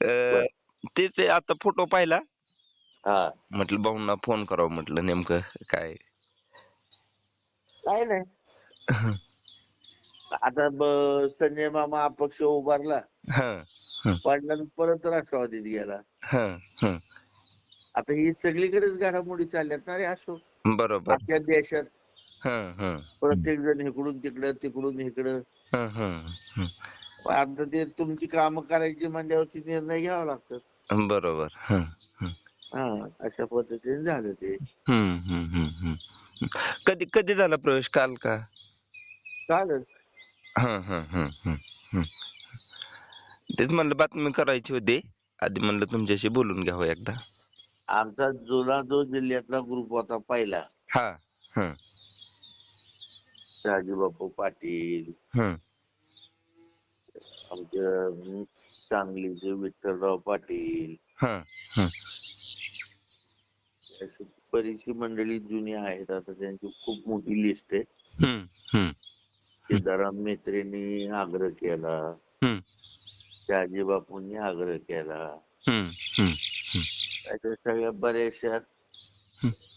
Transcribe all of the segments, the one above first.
अं, ते ते आता फोटो पाहिला. हा. म्हटलं भाऊंना फोन करावं म्हटलं नेमकं काय? काय नाही. आता ब- संजय मामा अपक्ष उभारला. हं, पाडला परत राष्ट्रवादीत गेला. हं, हं. आता ही सगळीकडेच घडामोडी चालल्यात ना रे असो बरोबर. आपल्या देशात. हं, हं, प्रत्येक जण इकडून तिकडं तिकडून इकडं. हं, हं, हं. पण आता ते तुमची कामं करायची म्हणल्यावरती निर्णय घ्यावा लागतात. बरोबर. हं, हं. हा अशा पद्धतीने झालं ते. कधी कधी झाला प्रवेश? काल का? चालच हं, हं, हं, हं, हं. तेच म्हणलं बातमी करायची होती. आधी म्हणलं तुमच्याशी बोलून घ्यावं एकदा. आमचा जुना जो जिल्ह्यातला ग्रुप होता पहिला. हा हं, शहाजीबापू पाटील. हं, आमच्या अं, सांगलीचे विठ्ठलराव पाटील. हं, हं. अशी बरीचशी मंडळी जुनी आहेत. आता त्यांची खूप मोठी लिस्ट आहे. हं, हं, सिद्धाराम मेत्रेंनी आग्रह केला. शहाजी बापूंनी आग्रह केला. अशा सगळ्या बऱ्याचशा.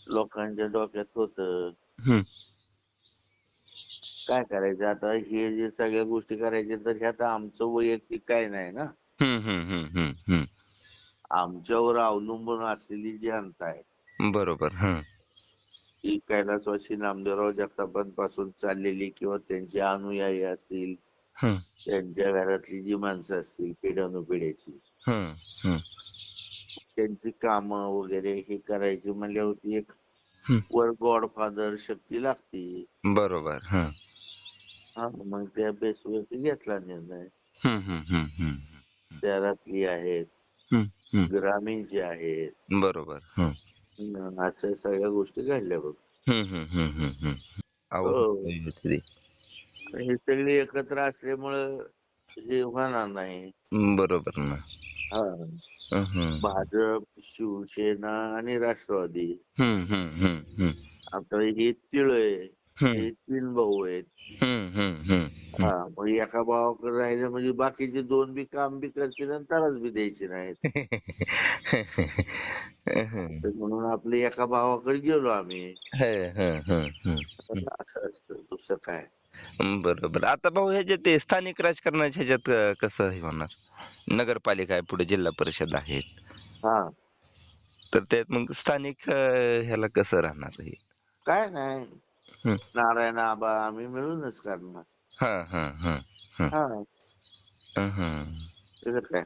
लोकांच्या डोक्यात होत. काय करायचं? आता हे जे सगळ्या गोष्टी करायच्या तर ह्यात आमचं वैयक्तिक काय नाही ना. हं, हं, हं, हं, हं. आमच्यावर अवलंबून असलेली जी जनता आहे बरोबर हं, ती कैलासवासी नामदेवराव जगतापांपासून चाललेली किंवा त्यांचे अनुयायी असतील हं, त्यांच्या घरातली जी माणसं असतील पिढ्यानुपिढ्याची. हं, हं. त्यांची कामं वगैरे हे करायची म्हणल्यावरती एक हं. वर गॉडफादर शक्ती लागते. बरोबर हं, मग त्या बेसवरती घेतला निर्णय. शहरातली आहेत. हं, हं. ग्रामीणची आहेत. बरोबर अशा सगळ्या गोष्टी घडल्या बघ. हं, हं, सगळे. एकत्र असल्यामुळं हे होणार नाही. बरोबर ना. हा. भाजप शिवसेना आणि राष्ट्रवादी. आता हे तिळ आहे. हं, तीन भाऊ आहेत. हं, मग एका भावाकडे राहिलं म्हणजे बाकीचे दोन बी काम बी करतील आणि त्यालाच बी द्यायचे नाहीत. तर म्हणून आपले एका भावाकडे गेलो आम्ही. असं असतं दुसरं काय? बरोबर. आता भाऊ ह्याच्यात ते स्थानिक राजकारणाच्या ह्याच्यात अं, कसं हे होणार? नगरपालिका आहे पुढे जिल्हा परिषद आहेत. हा. तर त्यात मग स्थानिक अं, ह्याला कसं राहणार हे? काय नाही. नारायण आबा आम्ही मिळूनच करणार हा हा हा हा हं, हं. काय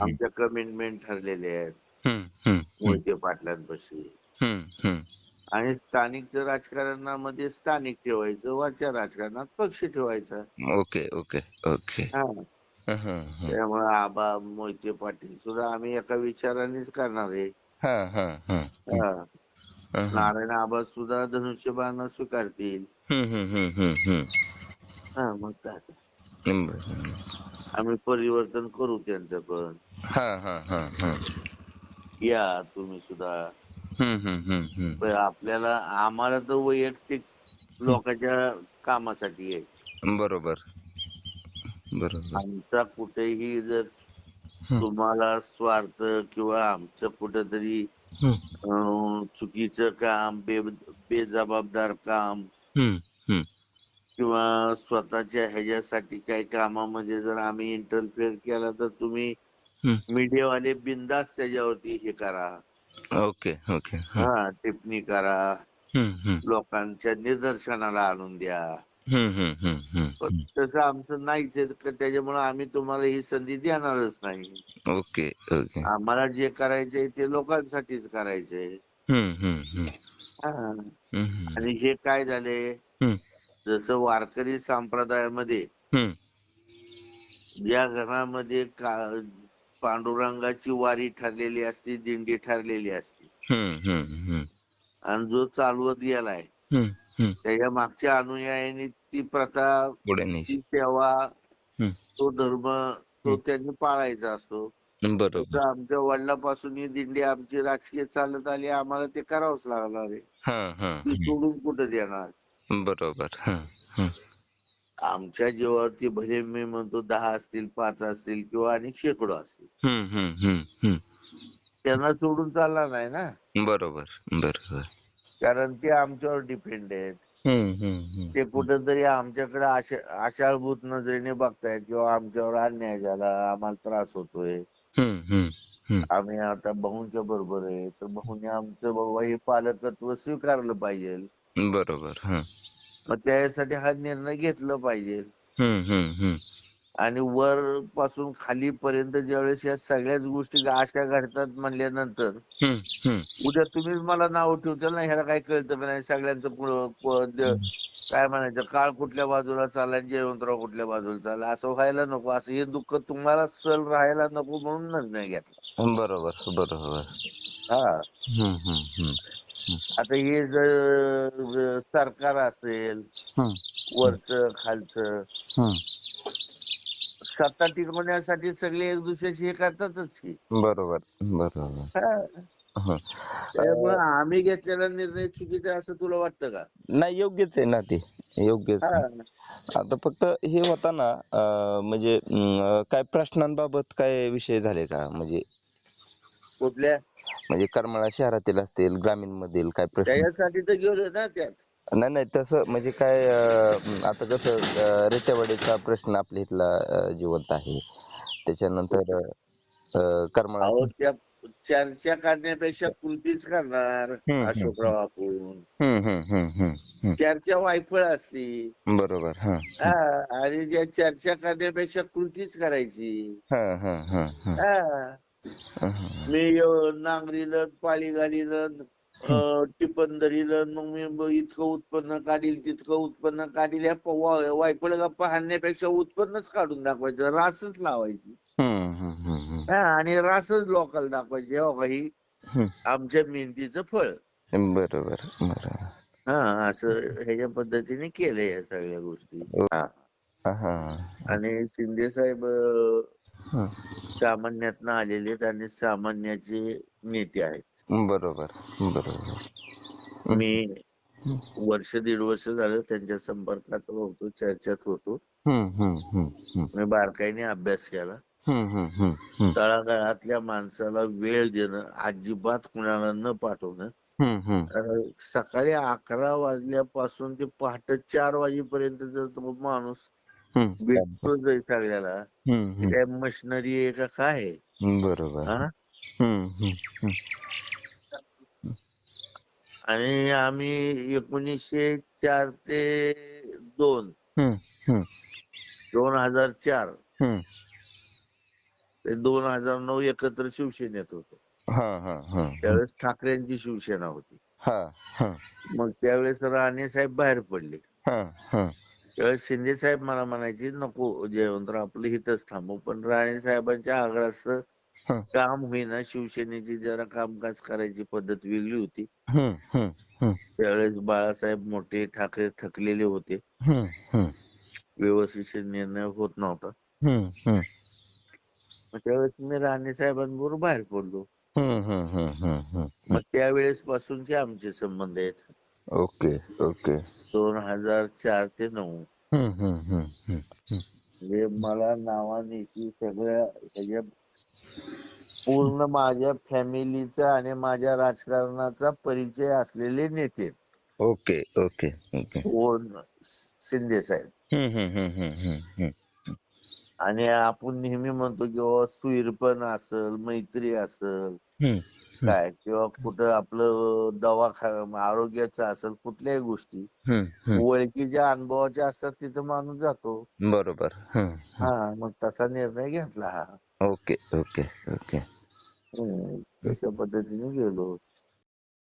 आमच्या कमिटमेंट ठरलेले आहेत मोहिते पाटलांपाशी. आणि स्थानिकचं राजकारणामध्ये स्थानिक ठेवायचं वरच्या राजकारणात पक्ष ठेवायचा ओके ओके ओके. त्यामुळे आबा मोहिते पाटील सुद्धा आम्ही एका विचारानेच करणार आहे हं, हं, हं. हा. हं, हं. नारायण आबा सुद्धा धनुष्यबाण स्वीकारतील. हं, मग काय. आम्ही परिवर्तन करू त्यांचं पण. हं, हं, हं, हं. या तुम्ही सुद्धा. पण आपल्याला आम्हाला तर वैयक्तिक लोकांच्या कामासाठी आहे. बरोबर. बरोबर. आमचा कुठेही जर. तुम्हाला स्वार्थ किंवा आमचं कुठंतरी चुकीचं काम बे बेजबाबदार काम. किंवा स्वतःच्या ह्याच्यासाठी काही कामामध्ये जर आम्ही इंटरफेअर केला तर तुम्ही. मीडियावाले बिंदास त्याच्यावरती हे करा. Okay okay. हं, टिप्पणी करा. लोकांच्या निदर्शनाला आणून द्या. पण तसं आमचं नाहीच आहे त्याच्यामुळे आम्ही तुम्हाला ही संधी देणारच नाही ओके ओके आम्हाला जे करायचंय ते लोकांसाठीच करायचंय. आणि हे काय झाले. जसं वारकरी संप्रदायामध्ये हं. ज्या घरामध्ये का- पांडुरंगाची वारी ठरलेली असते दिंडी ठरलेली असते. आणि जो चालवत गेलाय. त्याच्या मागच्या अनुयायांनी ती प्रथा ती सेवा. तो धर्म तो त्यांनी पाळायचा असतो. बरोबर. आमच्या वडिलापासून ही दिंडी आमची राजकीय चालत आली आम्हाला ते करावंच लागणार आहे. सोडून कुठं देणार? बरोबर. आमच्या जीवावरती भले मी म्हणतो दहा असतील पाच असतील किंवा आणि शेकडो असतील. त्यांना सोडून चालणार नाही ना? बरोबर बरोबर. कारण ते आमच्यावर डिपेंड आहेत. ते कुठेतरी आमच्याकडे आशा आशाळभूत नजरेने बघतायत किंवा आमच्यावर अन्याय झाला आम्हाला त्रास होतोय. आम्ही आता भाऊंच्या बरोबर आहे तर भाऊने आमचं बाबा हे पालकत्व स्वीकारलं पाहिजे. बरोबर हं. मग त्यासाठी हा निर्णय घेतला पाहिजे. आणि वर पासून खालीपर्यंत ज्यावेळेस या सगळ्याच गोष्टी अशा घडतात म्हणल्यानंतर उद्या तुम्हीच मला नाव ठेवताल ना ह्याला काय कळतं नाही? सगळ्यांचं काय म्हणायचं? काळ कुठल्या बाजूला चालला आणि जयवंतराव कुठल्या बाजूला चालला? असं व्हायला नको असं हे दुःख तुम्हाला सल राहायला नको म्हणून निर्णय घेतला. बरोबर बरोबर. हा. आता हे जर सरकार असेल वरचं खालचं सत्ता टिकवण्यासाठी सगळे एक दुसऱ्याशी हे करतातच की बरोबर बरोबर हा. हं. त्यामुळे आम्ही घेतलेला निर्णय चुकीचा आहे असं तुला वाटतं का नाही योग्यच आहे ना ते योग्यच आहे. हा. आता फक्त हे होता ना अं, म्हणजे अं, काय प्रश्नांबाबत काय विषय झाले का म्हणजे कुठल्या म्हणजे करमाळा शहरातील असतील ग्रामीण मधील काय प्रश्न त्याच्यासाठी तर गेलो ना त्यात नाही नाही तसं म्हणजे काय अं, आता कसं अं, प्रश्न आपल्या इथला अं, जिवंत आहे. त्याच्यानंतर अं, करमाळा अहो त्या चर्चा करण्यापेक्षा कृतीच करणार हम्म. अशोकराव आपण. हम्म हम्म हम्म हम्म हम्म. चर्चा वायफळ असती. बरोबर हा हा. आणि ज्या चर्चा करण्यापेक्षा कृतीच करायची. हा हा हा हा. हा. हा. मी अ, नांगरीलं पाळी घालीलं अ, टिपण धरीलं मग मी इतकं उत्पन्न काढील तितकं उत्पन्न काढील या वायफळ गप्पा हाणण्यापेक्षा उत्पन्नच काढून दाखवायचं रासच लावायची. आणि रासच लोकांना दाखवायची हो का ही हम्म. आमच्या मेहनतीचं फळ. बरोबर हा असं ह्याच्या पद्धतीने केलंय या सगळ्या गोष्टी. हा. हा. आणि शिंदे साहेब. सामान्यातनं आलेले आणि सामान्याचे नेते आहेत. बरोबर बरोबर. मी वर्ष दीड वर्ष झालं त्यांच्या संपर्कात होतो चर्चेत होतो. मी बारकाईने अभ्यास केला. तळागाळातल्या माणसाला वेळ देणं अजिबात कुणाला न पाठवणं. सकाळी अकरा वाजल्यापासून ते पहाटे चार वाजेपर्यंत जर तो माणूस भेटतो सगळ्याला काय मशिनरी आहे का काय. बरोबर हा? हम्म हम्म हम्म. आणि आम्ही एकोणीसशे चार ते दोन. दोन हजार चार. ते दोन हजार नऊ एकत्र शिवसेनेत होतो. हा हा हा त्यावेळेस ठाकरेंची शिवसेना होती. हा हा. मग त्यावेळेस राणे साहेब बाहेर पडले. हा हा. त्यावेळेस शिंदे साहेब मला म्हणायचे नको जयवंतराव आपलं हिथंच थांबू. पण राणे साहेबांच्या आग्रहाचं हं. काम होईना शिवसेनेची जरा कामकाज करायची पद्धत वेगळी होती. त्यावेळेस बाळासाहेब मोठे ठाकरे थकलेले होते. व्यवस्थित निर्णय होत नव्हता. त्यावेळेस मी राणे साहेबांबरोबर बाहेर पडलो. मग त्यावेळेस पासूनचे आमचे संबंध आहेत. Okay okay. दोन हजार चार ते नऊ. म्हणजे मला नावानिशी सगळ्या ह्याच्या पूर्ण माझ्या फॅमिलीचा आणि माझ्या राजकारणाचा परिचय असलेले नेते. Okay okay okay. कोण? शिंदे साहेब. हम्म हम्म हम्म हम्म हम्म आणि आपण नेहमी म्हणतो की बाबा सुईरपण असल मैत्री असल. काय किंवा कुठं आपलं दवाखाना आरोग्याचं असेल कुठल्याही गोष्टी ओळखीच्या अनुभवाच्या असतात तिथं माणूस जातो. बरोबर. हा मग तसा निर्णय घेतला हा. Okay okay okay. तशा पद्धतीने गेलो